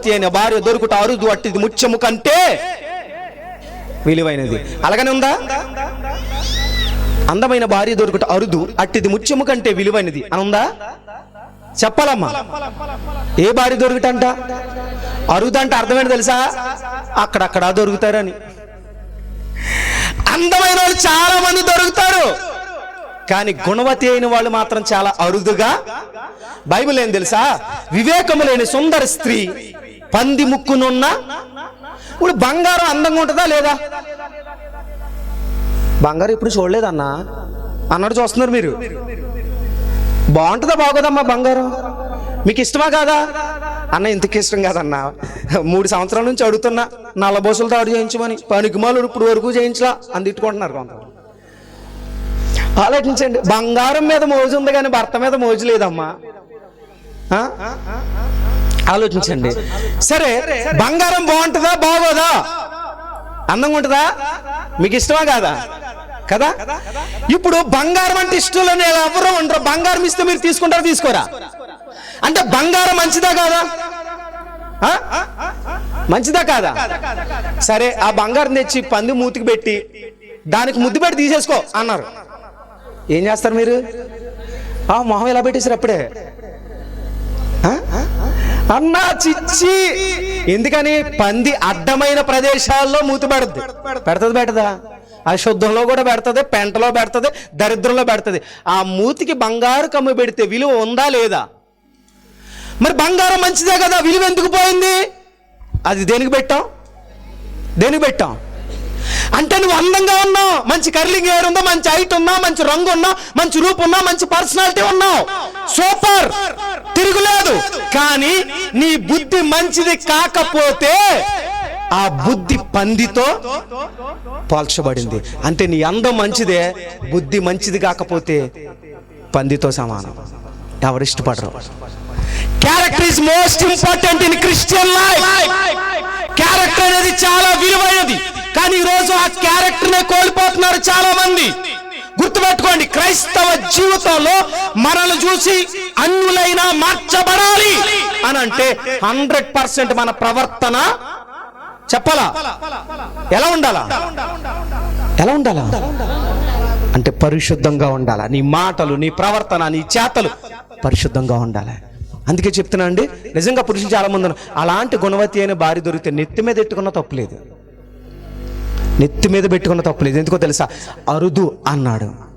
గుణవతి అయిన భార్య దొరుకుట అరుదు అట్టిది ముత్యము కంటే విలువైనది. అలాగనే ఉందా? అందమైన భార్య దొరుకుట అరుదు అట్టిది ముత్యము కంటే విలువైనది. అని ఉందా? చెప్పాలమ్మా. ఏ భార్య దొరుకుటంట? అరుదు అంటే అర్థమైంది తెలుసా? అక్కడక్కడ దొరుకుతారని. అందమైన వాళ్ళు చాలా మంది దొరుకుతారు. కానీ గుణవతి అయిన వాళ్ళు మాత్రం చాలా అరుదుగా. బైబిల్ ఏం తెలుసా? వివేకము లేని సుందర స్త్రీ పంది ముక్కునున్న ఇప్పుడు బంగారం అందంగా ఉంటుందా లేదా? బంగారం ఇప్పుడు చూడలేదన్నా? అన్నట్టు చూస్తున్నారు మీరు. బాగుంటుందా బాగోదమ్మా బంగారం? మీకు ఇష్టమా కాదా? అన్న ఇంతకు ఇష్టం కాదన్నా. మూడు సంవత్సరాల నుంచి అడుగుతున్నా నల్లబోసులు తాడు చేయించమని. పనికిమాలు ఇప్పుడు వరకు చేయించలా అందిట్టుకుంటున్నారు తిట్టుకుంటున్నారు ఆలోచించండి బంగారం మీద మోజు ఉంది కానీ భర్త మీద మోజు లేదమ్మా. ఆలోచించండి. సరే బంగారం బాగుంటుందా బాగోదా? అందంగా ఉంటుందా? మీకు ఇష్టమా కాదా? కదా? ఇప్పుడు బంగారం అంటే ఇష్టం లేని ఎవరు ఉండరు. బంగారం ఇస్తే మీరు తీసుకుంటారా తీసుకోరా? అంటే బంగారం మంచిదా కాదా? మంచిదా కాదా? సరే ఆ బంగారం తెచ్చి పంది మూతికి పెట్టి దానికి ముద్దు పెట్టి తీసేసుకో అన్నారు. ఏం చేస్తారు మీరు? ఆ మొహం ఎలా పెట్టేశారు అప్పుడే? అన్నా చిచ్చి. ఎందుకని? పంది అడ్డమైన ప్రదేశాల్లో మూతి పెడుతుంది పెడతది పెడదా అశుద్ధంలో కూడా పెడుతుంది పెంటలో పెడుతుంది దరిద్రంలో పెడుతుంది. ఆ మూతికి బంగారు కమ్ము పెడితే విలువ ఉందా లేదా? మరి బంగారం మంచిదే కదా విలువ ఎందుకు పోయింది? అది దేనికి పెట్టాం? దేనికి పెట్టాం? అంటే నువ్వు అందంగా ఉన్నావు. మంచి కర్లింగ్ హెయిర్ ఉందా మంచి హైట్ ఉన్నా మంచి రంగు ఉన్నా మంచి రూపు ఉన్నా మంచి పర్సనాలిటీ ఉన్నావు. సూపర్ తిరుగులేదు. కానీ నీ బుద్ధి మంచిది కాకపోతే ఆ బుద్ధి పందితో పోల్చబడింది. అంటే నీ అందం మంచిదే బుద్ధి మంచిది కాకపోతే పందితో సమానం. ఎవరు ఇష్టపడరు? Character is most important in Christian life character అనేది చాలా విలువైనది. కానీ ఈ రోజు ఆ క్యారెక్టర్ నే కోల్పోతున్నారు చాలా మంది గుర్తుపెట్టుకోండి క్రైస్తవ జీవితంలో మనల్ని చూసి అన్యులైనా మార్చబడాలి అని అంటే హండ్రెడ్ పర్సెంట్ మన ప్రవర్తన. చెప్పాలా? ఎలా ఉండాలా? ఎలా ఉండాలా? అంటే పరిశుద్ధంగా ఉండాలా. నీ మాటలు నీ ప్రవర్తన నీ చేతలు పరిశుద్ధంగా ఉండాలి. అందుకే చెప్తున్నా అండి నిజంగా పురుషులు చాలా మంది అలాంటి గుణవతి అయిన భార్య దొరికితే నెత్తి మీద ఎట్టుకున్న తప్పులేదు. నెత్తి మీద పెట్టుకున్న తప్పు లేదు ఎందుకో తెలుసా? అరుదు అన్నాడు.